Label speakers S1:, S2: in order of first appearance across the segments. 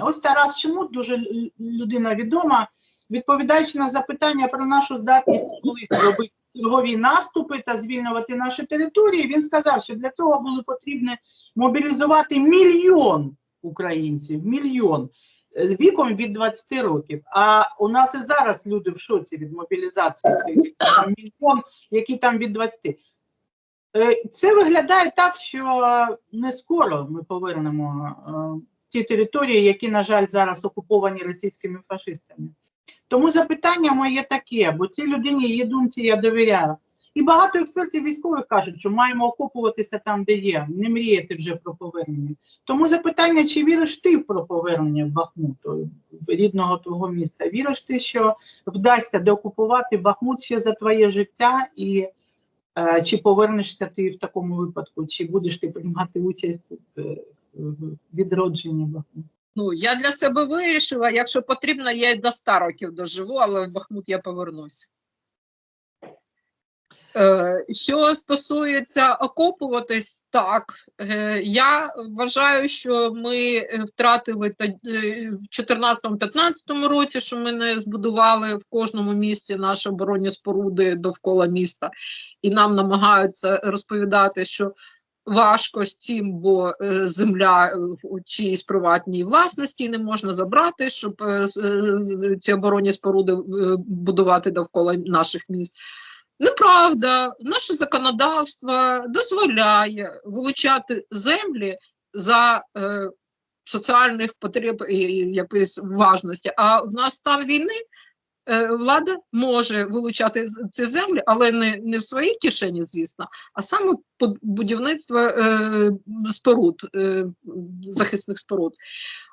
S1: Ось Тарас Чмут, дуже людина відома, відповідаючи на запитання про нашу здатність робити чергові наступи та звільнювати наші території, він сказав, що для цього було потрібно мобілізувати мільйон українців, мільйон е, віком від 20 років. А у нас і зараз люди в шоці від мобілізації, мільйон, які там від 20. Е, Це виглядає так, що не скоро ми повернемо ті території, які, на жаль, зараз окуповані російськими фашистами. Тому запитання моє таке, бо цій людині її думці я довіряю. І багато експертів військових кажуть, що маємо окопуватися там, де є, не мріяти вже про повернення. Тому запитання, чи віриш ти про повернення в Бахмуту, рідного твого міста? Віриш ти, що вдасться деокупувати Бахмут ще за твоє життя, і е, чи повернешся ти в такому випадку, чи будеш ти приймати участь е, в відродженні Бахмуту?
S2: Ну, я для себе вирішила, якщо потрібно, я й до 100 років доживу, але в Бахмут я повернусь. Е, що стосується окопуватись, так, е, я вважаю, що ми е, втратили в 2014-2015 році, що ми не збудували в кожному місті наші оборонні споруди довкола міста, і нам намагаються розповідати, що важко з цим, бо е, земля е, в чиїсь приватній власності не можна забрати, щоб е, ці оборонні споруди будувати довкола наших міст. Неправда, наше законодавство дозволяє вилучати землі за соціальних потреб і якоїсь важності. А в нас стан війни. Е, Влада може вилучати ці землі, але не, не в своїй кишені, звісно, а саме будівництво е, споруд, е, захисних споруд.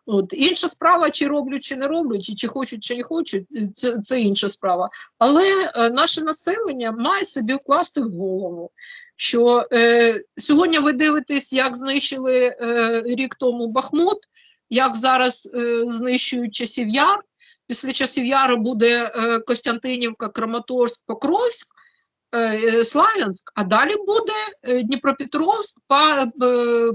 S2: От. Інша справа, чи роблять, чи не роблять, чи, чи хочуть, чи не хочуть, е, це, це інша справа. Але е, наше населення має собі вкласти в голову, що е, сьогодні ви дивитесь, як знищили е, рік тому Бахмут, як зараз е, знищують часів яр. Після часів яру буде е, Костянтинівка, Краматорськ, Покровськ. е, е, Славянськ, а далі буде Дніпропетровськ,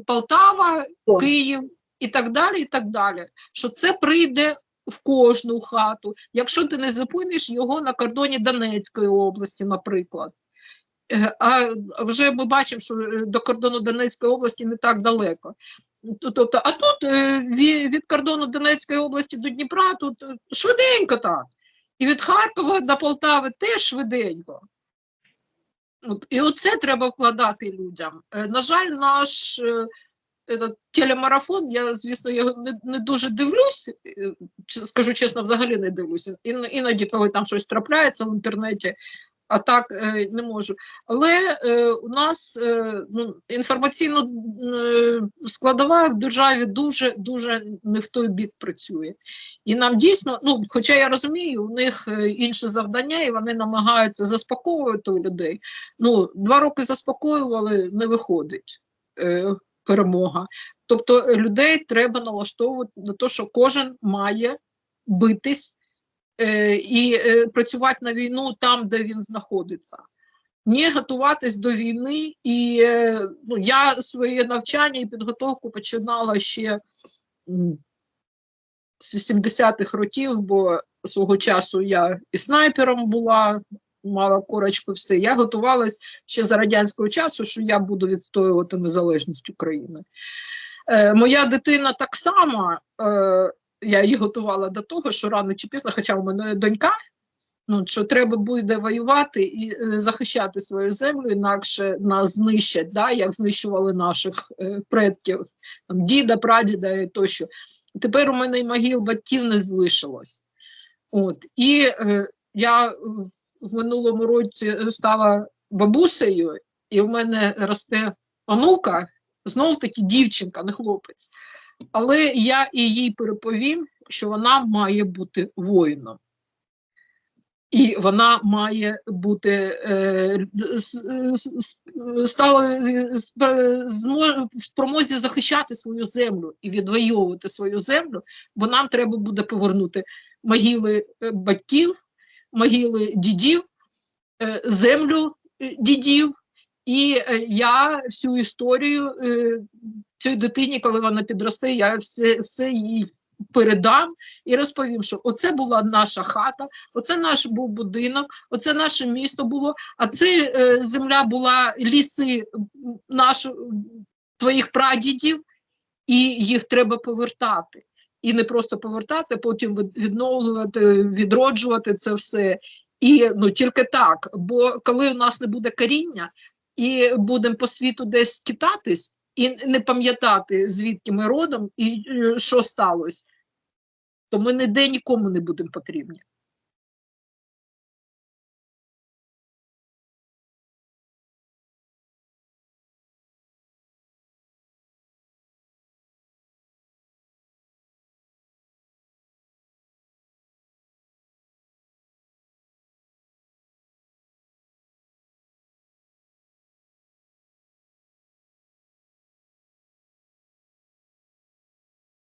S2: Полтава, Київ і так далі. і так далі. Що це прийде в кожну хату, якщо ти не зупиниш його на кордоні Донецької області, наприклад. А вже ми бачимо, що до кордону Донецької області не так далеко. Тобто, а тут е, від кордону Донецької області до Дніпра тут е, швиденько так. І від Харкова до Полтави теж швиденько. І оце треба вкладати людям. Е, На жаль, наш телемарафон, я, звісно, його не, не дуже дивлюсь, скажу чесно, взагалі не дивлюсь. Іноді, коли там щось трапляється в інтернеті, а так е, не можу. Але е, у нас е, ну, інформаційно е, складова в державі дуже дуже не в той бік працює. І нам дійсно, ну хоча я розумію, у них інше завдання, і вони намагаються заспокоювати людей. Ну, два роки заспокоювали, не виходить. Перемога. Тобто людей треба налаштовувати на те, що кожен має битись і е, працювати на війну там, де він знаходиться. Не готуватись до війни, і е, ну, я своє навчання і підготовку починала ще з 80-х років, бо свого часу я і снайпером була, мала корочку, все. Я готувалась ще за радянського часу, що я буду відстоювати незалежність України. Е, моя дитина так само, е, я її готувала до того, що рано чи пізно, хоча в мене донька, ну, що треба буде воювати і е, захищати свою землю, інакше нас знищать, да, як знищували наших е, предків, там, діда, прадіда і тощо. Тепер у мене і могил батьків не залишилось. От. І е, я в- минулому році стала бабусею, і в мене росте онука, знов таки дівчинка, не хлопець. Але я і їй переповім, що вона має бути воїном. І вона має бути е, стала е, спромозі захищати свою землю і відвоювати свою землю, бо нам треба буде повернути могили е, батьків, могили дідів, е, землю е, дідів. І е, я всю історію е, цій дитині, коли вона підросте, я все, все їй передам і розповім, що оце була наша хата, оце наш був будинок, оце наше місто було, а це е, земля була ліси м, наших твоїх прадідів, і їх треба повертати. І не просто повертати, потім від- відновлювати, відроджувати це все. І ну тільки так. Бо коли у нас не буде коріння, і будемо по світу десь китатись, і не пам'ятати, звідки ми родом і е, що сталося, то ми ніде нікому не будемо потрібні.